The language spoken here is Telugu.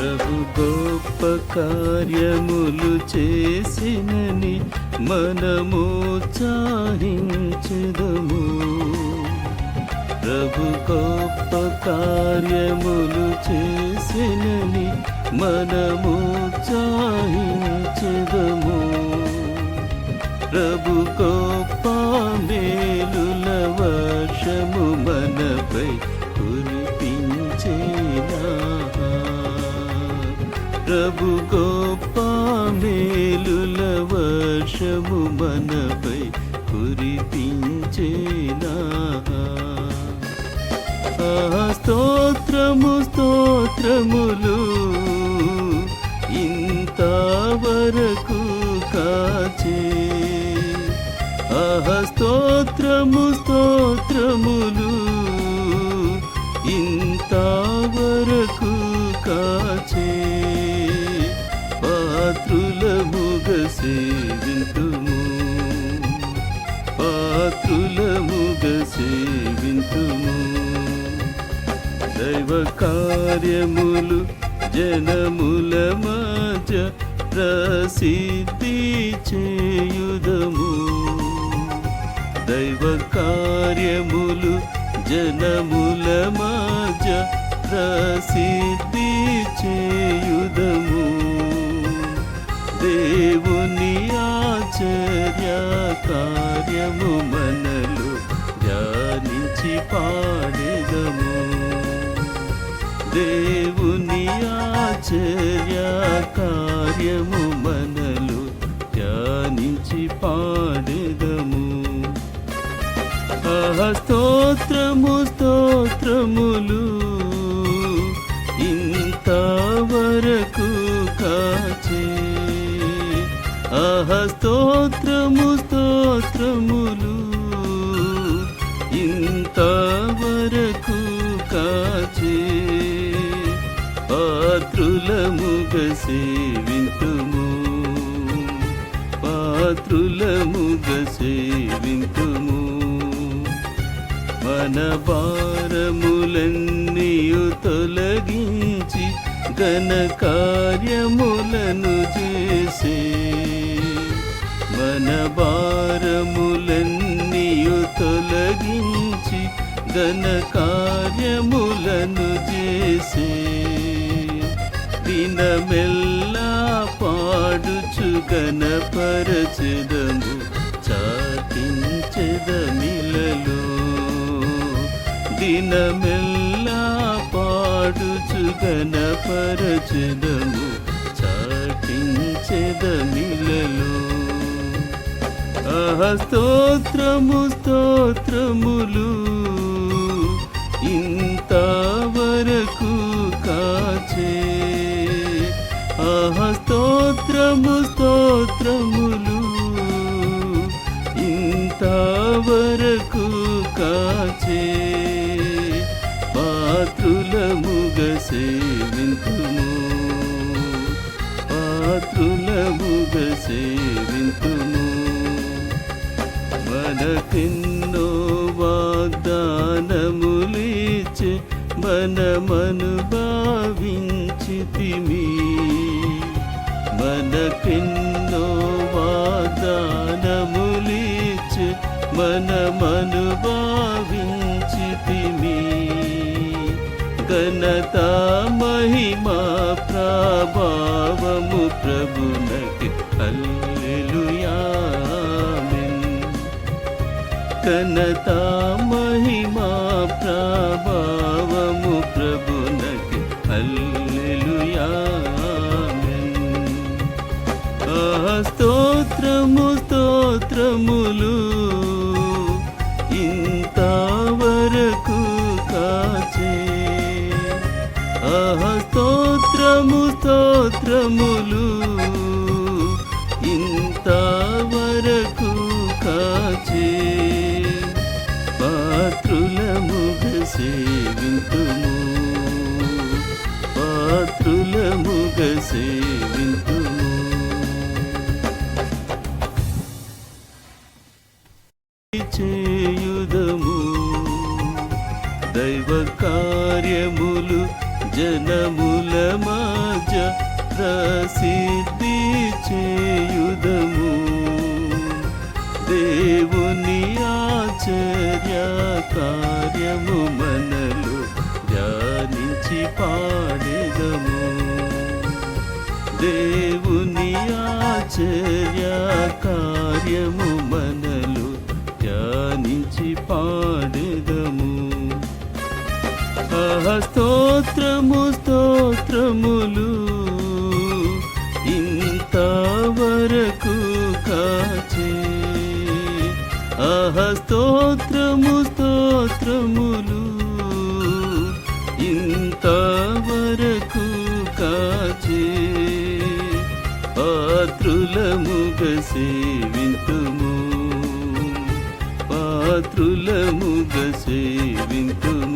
ప్రభు గొప్ప కార్యములు చేసినని మనము చాహించదము. ప్రభు గొప్ప కార్యములు చేసినని మనము చాహించదము. ప్రభు గొప్ప ప్రభు గొప్ప మేలుల వర్షము మనపై కురిపించేనా? స్తోత్రము స్తోత్రములు ఇంతవరకు కాచే. ఆహ స్తోత్రము స్తోత్రములు ఇంతవరకు కాచే. పాత్రులముగ సేవింతుము. పాత్రులముగ సేవింతుము. దైవ కార్యములు జనముల మధ్య ప్రసిద్ధి చేయుదము. దైవ కార్యములు జనముల మధ్య ప్రసిద్ధి చేయుదము. ఆశ్చర్య కార్యము మనలు ధ్యానించి పాడెదము. దేవుని ఆచర్య కార్యము మనలు ధ్యానించి పాడెదము. స్తోత్రము స్తోత్రములు ఇంతవరకు ఆహ స్తోత్రము స్తోత్రములు ఇంతవరకు కాచే. పాత్రులముగ సేవింతుము పాత్రులముగ సేవింతుము. మన భారములన్నీయుతో నూతన కార్యములను చేసే మన భారములన్నీయు తొలగించి ఘన కార్యములను చేసే దినమెల్లా పాడుచు గణపరచెదము చాటించెదమిలలో దినమెల్లా పాడు గణపరచెదము చాటించెదమిలలో ఆహ స్తోత్రము స్తోత్రములు ఇంతవరకు కాచే. ఆహ స్తోత్రము స్తోత్రములు ఇంతవరకు కాచే. పాత్రులముగ సేవింతుము పాత్రులముగ సేవింతుము మనకెన్నో వాగ్దానములిచ్చే మనమను భావించితిమి మనకెన్నో వాగ్దానములిచ్చే మనమను భావి ఘనత మహిమా ప్రభావము ప్రభునకి హల్లెలూయామెన్ ఘనత మహిమా ప్రభావము ప్రభునకి హల్లెలూయామెన్ ఆ స్తోత్రము స్తోత్రములు స్తోత్రము స్తోత్రములు ఇంతవరకు కాచే. పాత్రులముగ సేవింతుము పాత్రులముగ సేవింతుము. చేయుదము దైవ కార్యములు జనముల రాజ ప్రసిద్ధి చేయుదము. దేవుని ఆచర్య కార్యము మనలు ధ్యానించి పాడెదము. దేవుని ఆచర్య కార్యము మనలు ధ్యానించి పాడెదము. స్తోత్రము స్తోత్రములు స్తోత్రము స్తోత్రములు ఇంతవరకు కాచే పాత్రులముగ సేవింతుము పాత్రులముగ సేవింతుము